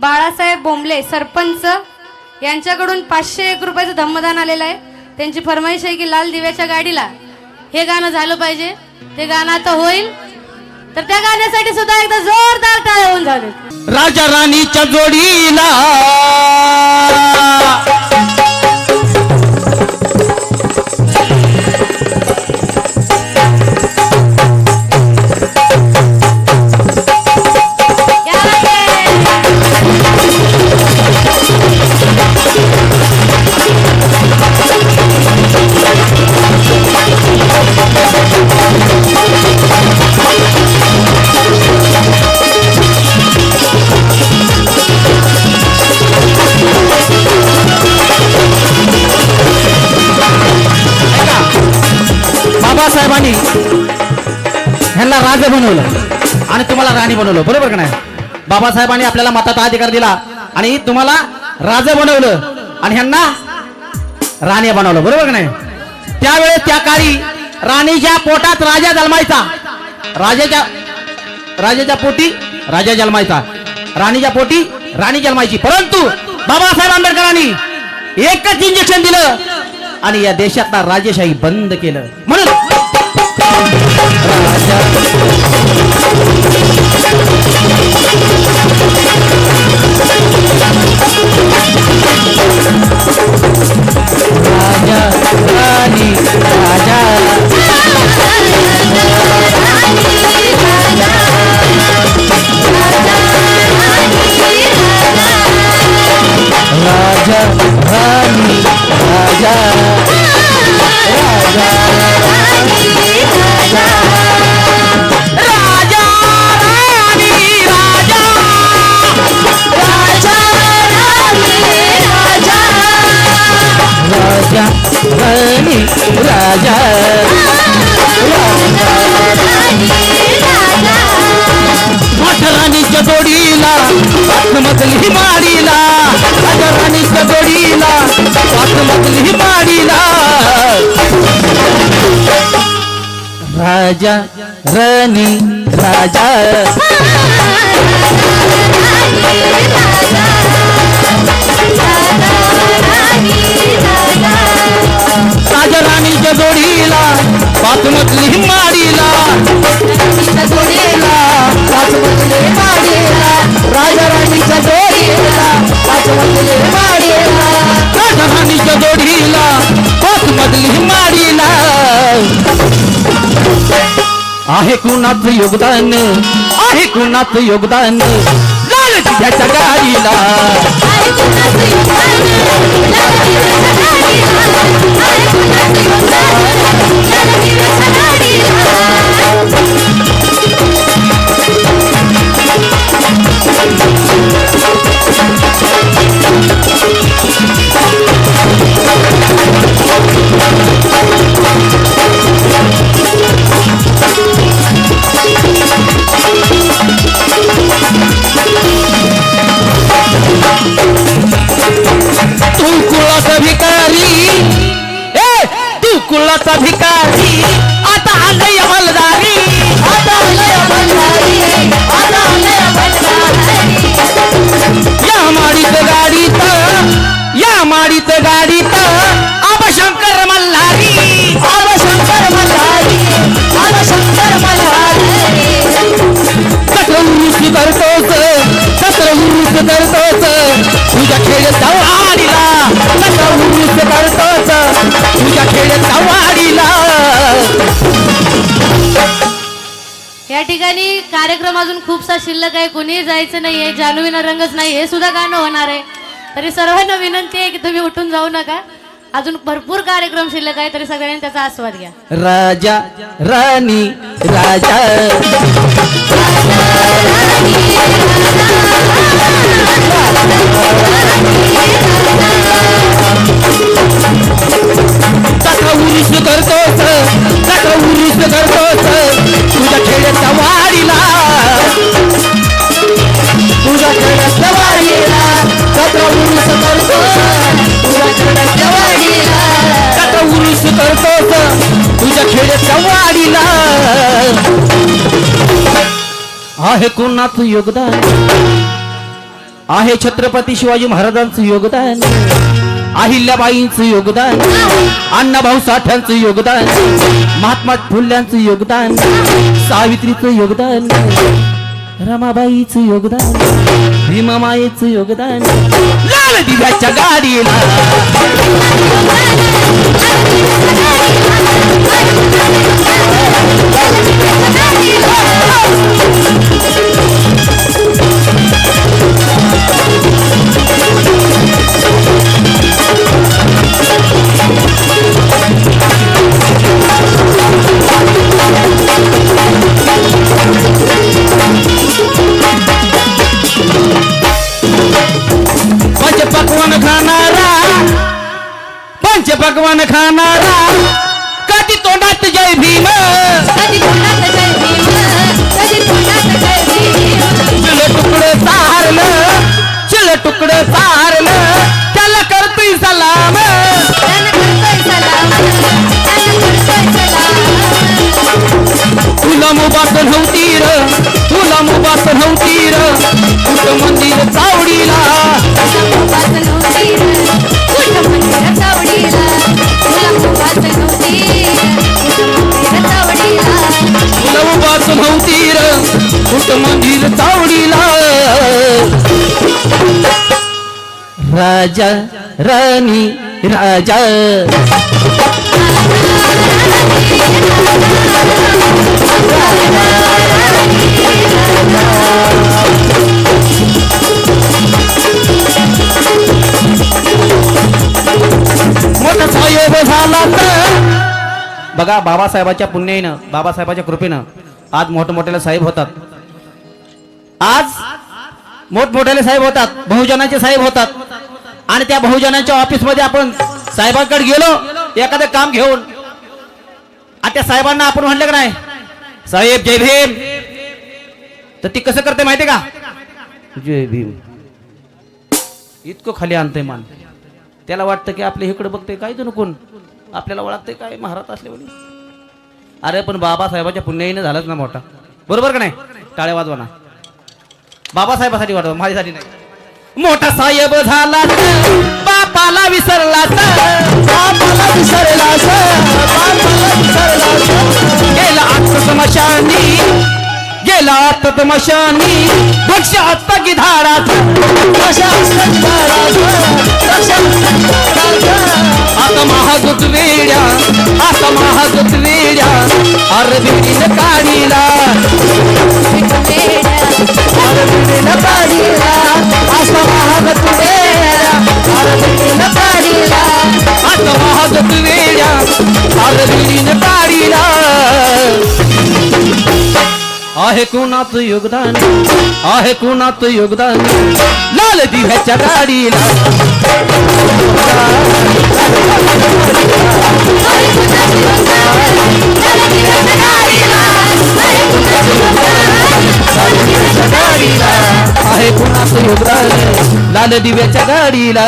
बाळासाहेब बोंबले सरपंच यांच्याकडून पाचशे एक रुपयाचं धम्मदान आलेलं आहे. त्यांची फरमाईश आहे की लाल दिव्याच्या गाडीला हे गाणं झालं पाहिजे. ते गाणं आता होईल. तर त्या गाण्यासाठी सुद्धा एकदा जोरदार टाळ्या होऊन झाले राजा राणीच्या जोडीला बाबासाहेबांनी ह्यांना राजा बनवलं आणि तुम्हाला राणी बनवलं. बरोबर का नाही? बाबासाहेबांनी आपल्याला मताचा अधिकार दिला आणि तुम्हाला राजा बनवलं आणि ह्यांना राणी बनवलं. बरोबर का नाही? त्यावेळेस त्या काळी राणीच्या पोटात राजा जन्मायचा. राजाच्या राजाच्या पोटी राजा जन्मायचा. राणीच्या पोटी राणी जन्मायची. परंतु बाबासाहेब आंबेडकरांनी एकच इंजेक्शन दिलं आणि या देशातला राजेशाही बंद केलं. म्हणून राजा राणी राजा जोडीला मधली माडीला राजा राणीच्या जोडीला मधली माडीला राजा राणी राजा. राजा राणीच्या जोडीला बाथमधली माडीला कुणाचं योगदान. आहे कुणाचं योगदान. लाल दिव्याच्या गाडीला. तू भिकारी आता आलंय मलदारी आता आलंय मलदारी आता आलंय मलदारी या माडीत गाडीत या माडीत गाडीत आबा शंकर मल्हारी. आबा शंकर मल्हारी आबा शंकर मल्हारी उरुस करतोस उरुस करतोस तुझ्या खेळ सवारीला उरुस करतोस तुझ्या खेळ सवारीला या ठिकाणी कार्यक्रम अजून खूपसा शिल्लक आहे कोणीही जायचं नाहीये जान्हवीना रंगच नाही हे सुद्धा गाणं होणार आहे तरी सर्वांना विनंती आहे की तुम्ही उठून जाऊ नका अजून भरपूर कार्यक्रम शिल्लक आहे तरी सगळ्यांनी त्याचा आस्वाद घ्या राजा राणी राजा कथा करतोस तुझ्या खेड्याच्या वाडीला. आहे कोणाच योगदान? आहे छत्रपती शिवाजी महाराजांचं योगदान? अहिल्याबाईंचं योगदान? अण्णाभाऊ साठ्यांचं योगदान? महात्मा फुल्यांचं योगदान? सावित्रीचं योगदान? रमाबाईचं योगदान? भीमामाईचं योगदान? लाल दिव्याच्या गाडीला. Thank you. ಮಂದಿರ ತಾವಡಿಲ ಕುಲವು ಬಾಸ ನೌತೀರ ಕುಟ ಮಂದಿರ ತಾವಡಿಲ ರಾಜ ರಾಣಿ ರಾಜ बघा बाबासाहेबाच्या पुण्याईनं बाबासाहेबाच्या कृपेनं आज मोठमोठ्याले साहेब होतात. आज मोठमोठ्याले साहेब होतात बहुजनाचे साहेब होतात. आणि त्या बहुजनांच्या ऑफिसमध्ये आपण साहेबांकडे गेलो एखादं काम घेऊन. आणि त्या साहेबांना आपण म्हणलं का नाही साहेब जय भीम. तर ती कसं करते माहितीये का? जय भीम. इतकं खाली आणतंय मान. त्याला वाटतं की आपलं इकडे बघते काय जण कोण? आपल्याला ओळखते काय? महाराज असले म्हणे अरे पण बाबासाहेबाच्या पुण्याईने झालंच ना मोठा. बरोबर का नाही? टाळ्या वाजवा ना. बाबासाहेबासाठी वाटवा माझ्यासाठी नाही. मोठा साहेब झाला बापाला विसरला तर बापाला विसरला गेला आत समशानी गेला आत तमशानी वृक्ष आत्ता की धाडाचा आता महागुत वेड्या आता महागुत वेड्या अरबीन काढीला. अरबीन काढीला असा महागुत वेड्या अरबीन काढीला. असा महागुत वेड्या अरबीन काढीला. आहे कोणाचं योगदान? आहे कोणाचं योगदान? लाल दिव्याच्या गाडीला. आहे कोणाचं योगदान लाल दिव्याच्या गाडीला.